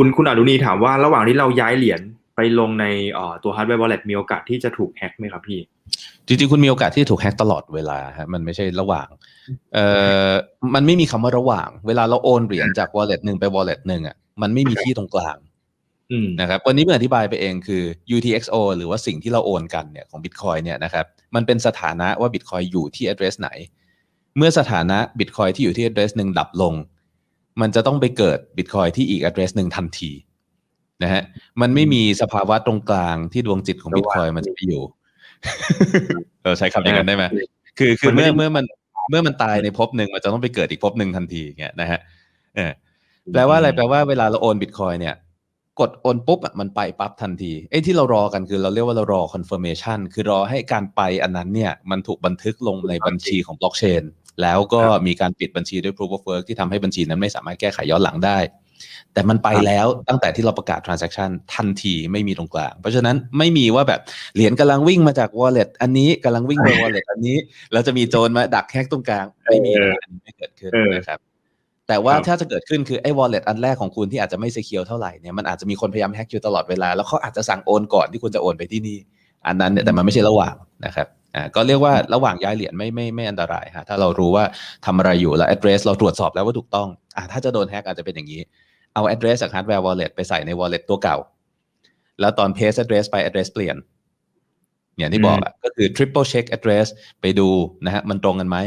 คุณคุณอนุนีถามว่าระหว่างที่เราย้ายเหรียญไปลงในเอ่อตัว hardware wallet มีโอกาสที่จะถูกแฮ็กไหมครับพี่ จริงๆ คุณมีโอกาสที่ถูกแฮ็กตลอดเวลาฮะมันไม่ใช่ระหว่างเอ่อมันไม่มีคำว่าระหว่าง เวลาเราโอนเหรียญจาก wallet หนึ่งไป wallet หนึ่งอะมันไม่มีที่ตรงกลางอืมนะครับวันนี้เมื่ออธิบายไปเองคือ UTXO หรือว่าสิ่งที่เราโอนกันเนี่ยของ Bitcoin เนี่ยนะครับมันเป็นสถานะว่า Bitcoin อยู่ที่ address ไหน เมื่อสถานะ Bitcoin ที่อยู่ที่ address หนึ่งดับลง มันจะต้องไปเกิด Bitcoin ที่อีก address หนึ่งทันทีนะฮะมันไม่มีสภาวะตรงกลางที่ดวงจิตของ Bitcoin มันจะไปอยู่เราใช้คำอย่างนั้นได้ไหมคือคือมันไม่เมื่อได้เมื่อมันเมื่อมันตายในภพหนึ่งมันจะต้องไปเกิดอีกภพหนึ่งทันทีเงี้ยนะฮะเออแปลว่าอะไรแปลว่าเวลาเราโอนบิตคอยเนี่ย กดโอนปุ๊บอะมันไปปั๊บทันทีไอ้ที่เรารอกันคือเราเรียกว่าเรารอ confirmation คือรอให้การไปอันนั้นเนี่ย มันถูกบันทึกลงในบัญชีของบล็อกเชน แล้วก็มีการปิดบัญชีด้วย proof of work ที่ทำให้บัญชีนั้นไม่สามารถแก้ไขย้อนหลังได้ แต่มันไปแล้วตั้งแต่ที่เราประกาศ transaction ทันทีไม่มีตรงกลาง เพราะฉะนั้นไม่มีว่าแบบเหรียญกำลังวิ่งมาจาก wallet อันนี้กำลังวิ่งไป wallet อันนี้แล้วจะมีโจรมาดักแฮกตรงกลางไม่มีนะอันนี้ไม่เกิดขึ้นเออนะครับแต่ว่าครับถ้าจะเกิดขึ้นคือไอ้ wallet อันแรกของคุณที่อาจจะไม่ secure เท่าไหร่เนี่ยมันอาจจะมีคนพยายามแฮ็กอยู่ตลอดเวลา แล้วเขาอาจจะสั่งโอนก่อนที่คุณจะโอนไปที่นี่ อันนั้นเนี่ยแต่มันไม่ใช่ระหว่างนะครับ อ่าก็เรียกว่าระหว่างย้ายเหรียญไม่ไม่ไม่อันตรายฮะถ้าเรารู้ว่าทำอะไรอยู่แล้ว address เราตรวจสอบแล้วว่าถูกต้องอ่าถ้าจะโดนแฮ็กอาจจะเป็นอย่างนี้ เอา address จาก hardware wallet ไปใส่ใน wallet ตัวเก่า แล้วตอน paste address ไป address เปลี่ยนอย่างที่บอกอะก็คือ triple check address ไปดูนะฮะมันตรงกันไหม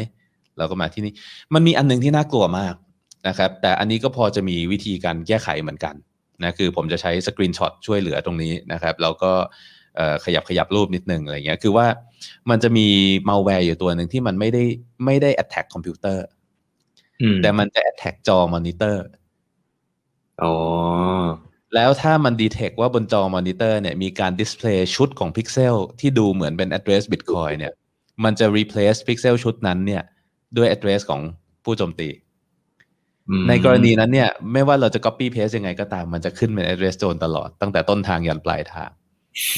เราก็มาที่นี่มันมีอันหนึงที่น่ากลัวมากนะครับ แต่อันนี้ก็พอจะมีวิธีการแก้ไขเหมือนกันนะคือผมจะใช้สกรีนช็อตช่วยเหลือตรงนี้นะครับ แล้วก็เอ่อ ขยับขยับรูปนิดนึงอะไรเงี้ยคือว่ามันจะมีมัลแวร์อยู่ตัวหนึ่งที่มันไม่ได้ไม่ได้ attack คอมพิวเตอร์อืมแต่มันจะ attack จอมอนิเตอร์อ๋อแล้วถ้ามันดีเทคว่าบนจอมอนิเตอร์เนี่ยมีการดิสเพลย์ชุดของพิกเซลที่ดูเหมือนเป็น address bitcoin เนี่ย มันจะ replace พิกเซลชุดนั้นเนี่ยด้วย address ของผู้โจมตีอืมในกรณีนั้นเนี่ย ไม่ว่าเราจะ copy paste ยังไงก็ตามมันจะขึ้นเป็น address โจรตลอดตั้งแต่ต้นทางยันปลายทาง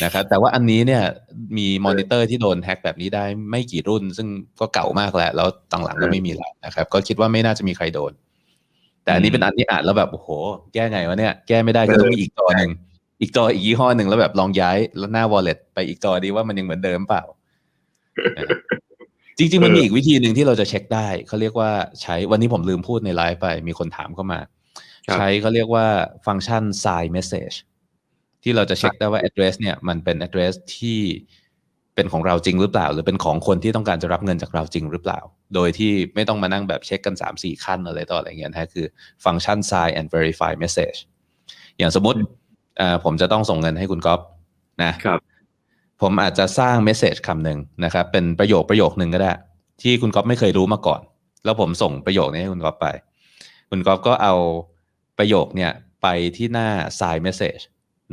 นะครับแต่ว่าอันนี้เนี่ยมีมอนิเตอร์ที่โดนแฮ็กแบบนี้ได้ไม่กี่รุ่น ซึ่งก็เก่ามากแล้ว แล้วต่างหลังก็ไม่มีแล้วนะครับ ก็คิดว่าไม่น่าจะมีใครโดน แต่อันนี้เป็นอันที่อ่านแล้วแบบโอ้โห แก้ไงวะเนี่ย แก้ไม่ได้ก็ต้องมีอีกจอหนึ่งอีกจออีกยี่ห้อหนึ่งแล้วแบบลองย้ายแล้วหน้า wallet ไปอีกจอดีว่ามันยังเหมือนเดิมเปล่า จริง ๆ มันมีอีกวิธีหนึ่งที่เราจะเช็คได้เขาเรียกว่าใช้วันนี้ผมลืมพูดในไลฟ์ไป มีคนถามเข้ามาครับใช้เขาเรียกว่าฟังก์ชัน sign message ที่เราจะเช็คได้ว่า address เนี่ยมันเป็น address ที่เป็นของเราจริงหรือเปล่า หรือเป็นของคนที่ต้องการจะรับเงินจากเราจริงหรือเปล่า โดยที่ไม่ต้องมานั่งแบบเช็คกัน3ามสี่ขั้นอะไรต่ออะไรเงี้ยนะฮะคือฟังก์ชัน sign and verify message อย่างสมมติเอ่อผมจะต้องส่งเงินให้คุณก๊อฟนะครับ ผมอาจจะสร้างเมสเซจคำหนึ่งนะครับ เป็นประโยคประโยคหนึ่งก็ได้ ที่คุณก๊อฟไม่เคยรู้มาก่อน แล้วผมส่งประโยคนี้ให้คุณก๊อฟไป คุณก๊อฟก็เอาประโยคเนี่ยไปที่หน้า sign message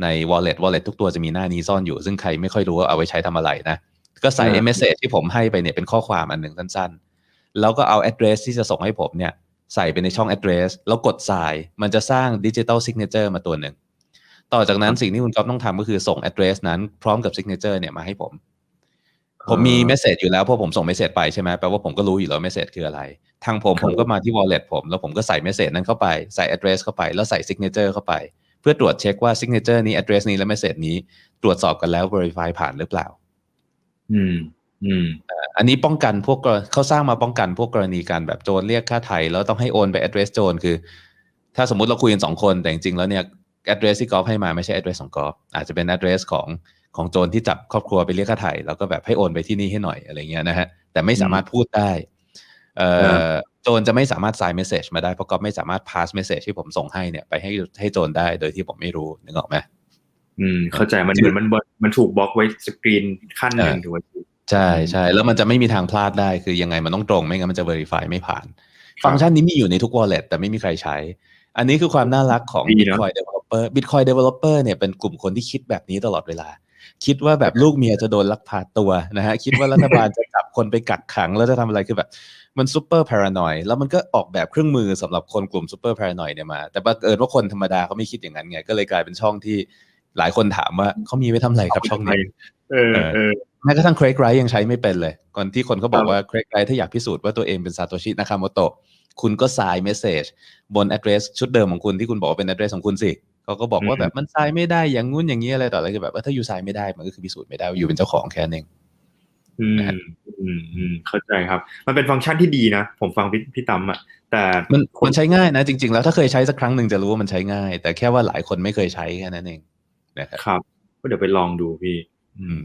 ใน wallet wallet ทุกตัวจะมีหน้านี้ซ่อนอยู่ ซึ่งใครไม่ค่อยรู้ว่าเอาไว้ใช้ทำอะไรนะ ก็ใส่อ่า message ที่ผมให้ไปเนี่ยเป็นข้อความอันหนึ่งสั้นๆ แล้วก็เอา address ที่จะส่งให้ผมเนี่ยใส่ไปในช่อง address แล้วกด sign มันจะสร้าง digital signature มาตัวหนึ่ง ต่อจากนั้นสิ่งที่คุณก๊อฟต้องทำก็คือส่ง address นั้นพร้อมกับ signature เนี่ยมาให้ผม ผมมีอ่าเมสเซจอยู่แล้วเพราะผมส่งเมสเซจไปใช่ไหมแปลว่าผมก็รู้อยู่แล้วเมสเซจคืออะไร ทางผมครับผมก็มาที่ wallet ผมแล้วผมก็ใส่เมสเซจนั้นเข้าไปใส่ address เข้าไป แล้วใส่ signature เข้าไป เพื่อตรวจเช็คว่า signature นี้ address นี้และเมสเซจนี้ตรวจสอบกันแล้ว verify ผ่านหรือเปล่า อืม อืมอันนี้ป้องกันพวกกรเขาสร้างมาป้องกันพวกกรณีการแบบโจรเรียกค่าไถ่แล้วต้องให้โอนไป address โจรคือ ถ้าสมมุติเราคุยกันสองคนแต่จริงๆแล้วเนี่ย address ที่กอล์ฟให้มาไม่ใช่ address ของกอล์ฟอาจจะเป็น address ของของโจรที่จับครอบครัวไปเรียกค่าไถ่แล้วก็แบบให้โอนไปที่นี่ให้หน่อยอะไรเงี้ยนะฮะแต่ไม่สามารถพูดได้เอ่ครัอ โจรจะไม่สามารถ sign message มาได้เพราะกอล์ฟไม่สามารถ pass message ที่ผมส่งให้เนี่ยไปให้ให้โจรได้โดยที่ผมไม่รู้นึกออกไหมอืม เข้าใจมันเหมือนมันบมันถูกบล็อกไว้สกรีนขั้นหนึ่งเออถูกไหมพี่ใช่ใช่แล้วมันจะไม่มีทางพลาดได้คือยังไงมันต้องตรงไม่งั้นมันจะ verify ไม่ผ่าน ฟังก์ชันนี้มีอยู่ในทุก wallet แต่ไม่มีใครใช้ อันนี้คือความน่ารักของดีเนอะ Bitcoin developer Bitcoin developer เนี่ยเป็นกลุ่มคนที่คิดแบบนี้ตลอดเวลา คิดว่าแบบลูกเมียจะโดนลักพาตัวนะฮะคิดว่ารัฐบาลจะจับคนไปกักขังแล้วจะทำอะไรคือแบบ มันซูเปอร์พารานอยแล้วมันก็ออกแบบเครื่องมือสำหรับคนกลุ่มซูเปอร์พารานอยเนี่ยมา แต่บังเอิญว่าคนธรรมดาเขาไม่คิดอย่างนั้นไง ก็เลยกลายเป็นช่องที่หลายคนถามว่าเขามีไว้ทำอะไรครับช่องนี้เออเออแม้กระทั่งเครกไรยังใช้ไม่เป็นเลยก่อนที่คนเขาบอกว่าเครกไรถ้าอยากพิสูจน์ว่าตัวเองเป็นซาโตชินากาโมโตะคุณก็สายเมสเซจบน address ชุดเดิมของคุณที่คุณบอกว่าเป็น address ของคุณสิ เขเขาก็บอกว่าอืมแบบมันทรายไม่ได้อย่างงู้นอย่างนี้อะไรต่ออะไรคือแบบว่าถ้าอยู่ทรายไม่ได้มันก็คือพิสูจน์ไม่ได้ว่าอยู่เป็นเจ้าของแค่นั้นเองอืมนะฮะอืมอืมเข้าใจครับ มันเป็นฟังก์ชันที่ดีนะ ผมฟังพี่พี่ตั้มอะแต่มันคนมันใช้ง่ายนะจริง ๆ แล้วถ้าเคยใช้สักครั้งหนึ่งจะรู้ว่ามันใช้ง่าย แต่แค่ว่าหลายคนไม่เคยใช้แค่นั้นเองนะครับครับก็เดี๋ยวไปลองดูพี่ อืม